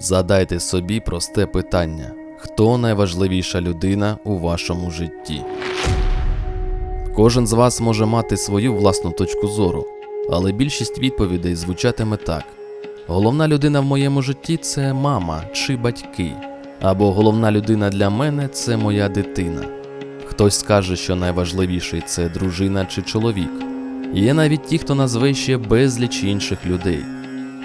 Задайте собі просте питання: хто найважливіша людина у вашому житті? Кожен з вас може мати свою власну точку зору, але більшість відповідей звучатиме так: головна людина в моєму житті це мама чи батьки, або головна людина для мене це моя дитина. Хтось скаже, що найважливіший це дружина чи чоловік. Є навіть ті, хто назве ще безліч інших людей.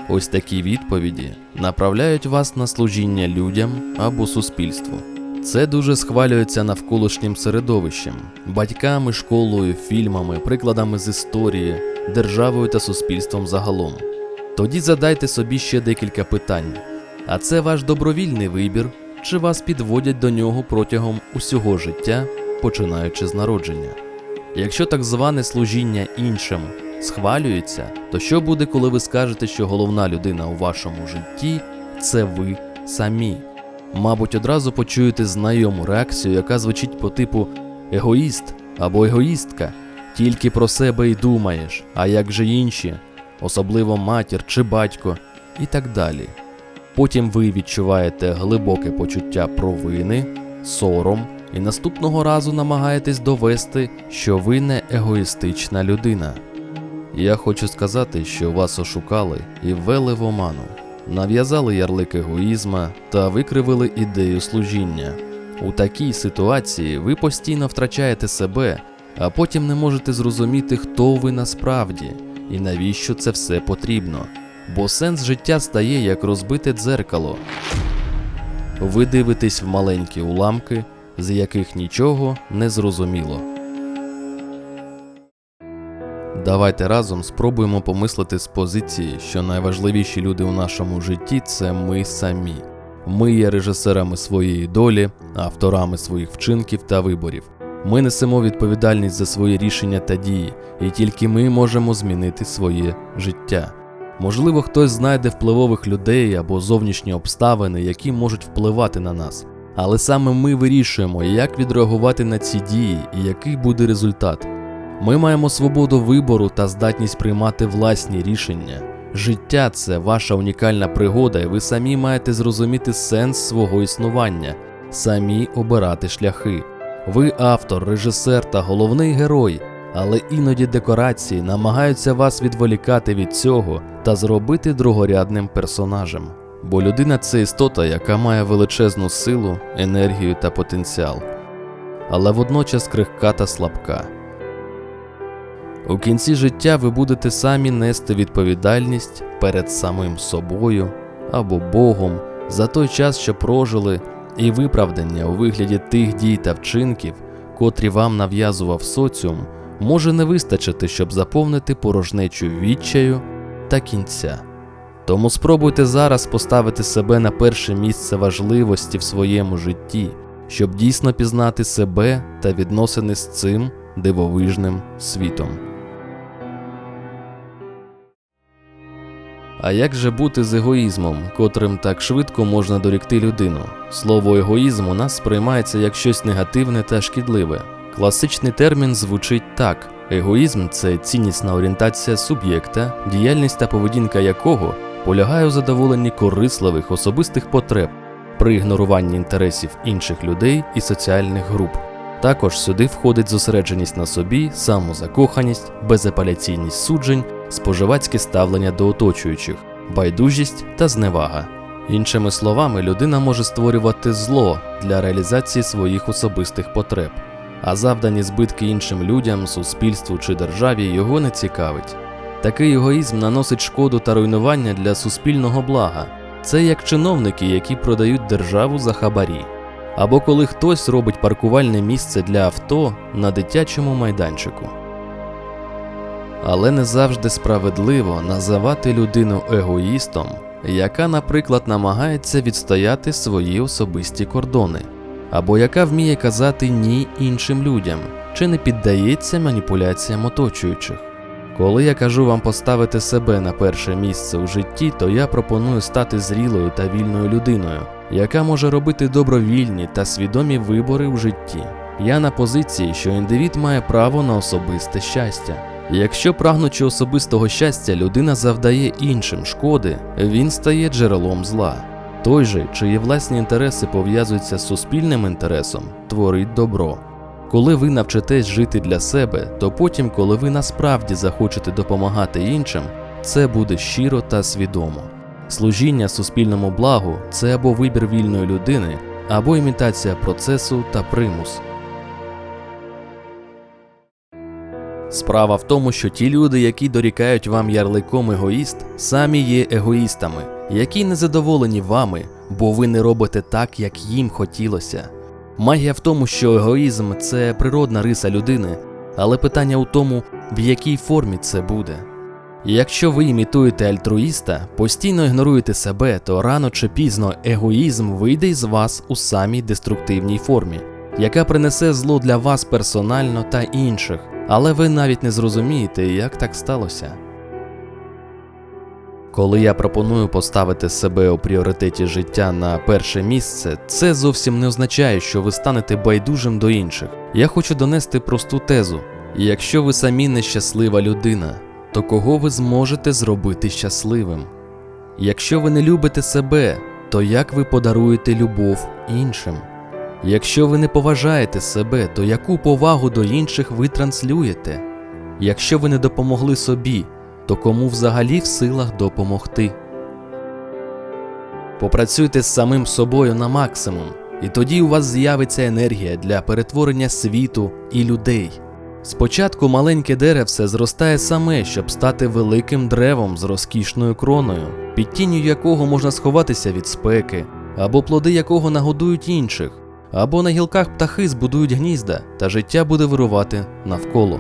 Ось такі відповіді направляють вас на служіння людям або суспільству. Це дуже схвалюється навколишнім середовищем, батьками, школою, фільмами, прикладами з історії, державою та суспільством загалом. Тоді задайте собі ще декілька питань: а це ваш добровільний вибір, чи вас підводять до нього протягом усього життя, починаючи з народження? Якщо так зване служіння іншим схвалюється, то що буде, коли ви скажете, що головна людина у вашому житті це ви самі? Мабуть, одразу почуєте знайому реакцію, яка звучить по типу егоїст або егоїстка, тільки про себе й думаєш, а як же інші, особливо матір чи батько, і так далі. Потім ви відчуваєте глибоке почуття провини, сором і наступного разу намагаєтесь довести, що ви не егоїстична людина. Я хочу сказати, що вас ошукали і ввели в оману, нав'язали ярлик егоїзма та викривили ідею служіння. У такій ситуації ви постійно втрачаєте себе, а потім не можете зрозуміти, хто ви насправді і навіщо це все потрібно. Бо сенс життя стає як розбите дзеркало. Ви дивитесь в маленькі уламки, з яких нічого не зрозуміло. Давайте разом спробуємо помислити з позиції, що найважливіші люди у нашому житті це ми самі. Ми є режисерами своєї долі, авторами своїх вчинків та виборів. Ми несемо відповідальність за свої рішення та дії, і тільки ми можемо змінити своє життя. Можливо, хтось знайде впливових людей або зовнішні обставини, які можуть впливати на нас. Але саме ми вирішуємо, як відреагувати на ці дії і який буде результат. Ми маємо свободу вибору та здатність приймати власні рішення. Життя це ваша унікальна пригода, і ви самі маєте зрозуміти сенс свого існування, самі обирати шляхи. Ви автор, режисер та головний герой, але іноді декорації намагаються вас відволікати від цього та зробити другорядним персонажем. Бо людина це істота, яка має величезну силу, енергію та потенціал, але водночас крихка та слабка. У кінці життя ви будете самі нести відповідальність перед самим собою або Богом за той час, що прожили, і виправдання у вигляді тих дій та вчинків, котрі вам нав'язував соціум, може не вистачити, щоб заповнити порожнечу відчаю та кінця. Тому спробуйте зараз поставити себе на перше місце важливості в своєму житті, щоб дійсно пізнати себе та відносини з цим дивовижним світом. А як же бути з егоїзмом, котрим так швидко можна дорікти людину? Слово егоїзм у нас сприймається як щось негативне та шкідливе. Класичний термін звучить так: егоїзм це ціннісна орієнтація суб'єкта, діяльність та поведінка якого полягає у задоволенні корисливих особистих потреб при ігноруванні інтересів інших людей і соціальних груп. Також сюди входить зосередженість на собі, самозакоханість, безапеляційність суджень, споживацьке ставлення до оточуючих, байдужість та зневага. Іншими словами, людина може створювати зло для реалізації своїх особистих потреб, а завдані збитки іншим людям, суспільству чи державі його не цікавить. Такий егоїзм наносить шкоду та руйнування для суспільного блага. Це як чиновники, які продають державу за хабарі, або коли хтось робить паркувальне місце для авто на дитячому майданчику. Але не завжди справедливо називати людину егоїстом, яка, наприклад, намагається відстояти свої особисті кордони, або яка вміє казати ні іншим людям, чи не піддається маніпуляціям оточуючих. Коли я кажу вам поставити себе на перше місце у житті, то я пропоную стати зрілою та вільною людиною, яка може робити добровільні та свідомі вибори в житті. Я на позиції, що індивід має право на особисте щастя. Якщо прагнучи особистого щастя, людина завдає іншим шкоди, він стає джерелом зла. Той же, чиї власні інтереси пов'язуються з суспільним інтересом, творить добро. Коли ви навчитесь жити для себе, то потім, коли ви насправді захочете допомагати іншим, це буде щиро та свідомо. Служіння суспільному благу це або вибір вільної людини, або імітація процесу та примус. Справа в тому, що ті люди, які дорікають вам ярликом егоїст, самі є егоїстами, які не задоволені вами, бо ви не робите так, як їм хотілося. Магія в тому, що егоїзм це природна риса людини, але питання у тому, в якій формі це буде. Якщо ви імітуєте альтруїста, постійно ігноруєте себе, то рано чи пізно егоїзм вийде із вас у самій деструктивній формі, яка принесе зло для вас персонально та інших, але ви навіть не зрозумієте, як так сталося. Коли я пропоную поставити себе у пріоритеті життя на перше місце, це зовсім не означає, що ви станете байдужим до інших. Я хочу донести просту тезу: якщо ви самі нещаслива людина, то кого ви зможете зробити щасливим? Якщо ви не любите себе, то як ви подаруєте любов іншим? Якщо ви не поважаєте себе, то яку повагу до інших ви транслюєте? Якщо ви не допомогли собі, то кому взагалі в силах допомогти? Попрацюйте з самим собою на максимум, і тоді у вас з'явиться енергія для перетворення світу і людей. Спочатку маленьке деревце зростає саме, щоб стати великим древом з розкішною кроною, під тінню якого можна сховатися від спеки, або плоди якого нагодують інших, або на гілках птахи збудують гнізда, та життя буде вирувати навколо.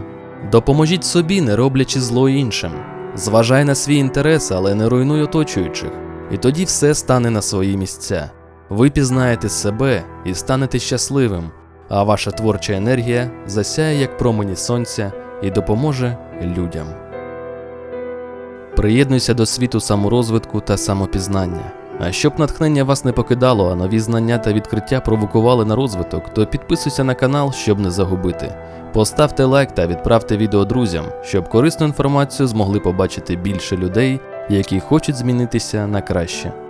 Допоможіть собі, не роблячи зло іншим. Зважай на свій інтерес, але не руйнуй оточуючих, і тоді все стане на свої місця. Ви пізнаєте себе і станете щасливим, а ваша творча енергія засяє як промені сонця і допоможе людям. Приєднуйся до світу саморозвитку та самопізнання. А щоб натхнення вас не покидало, а нові знання та відкриття провокували на розвиток, то підписуйся на канал, щоб не загубити. Поставте лайк та відправте відео друзям, щоб корисну інформацію змогли побачити більше людей, які хочуть змінитися на краще.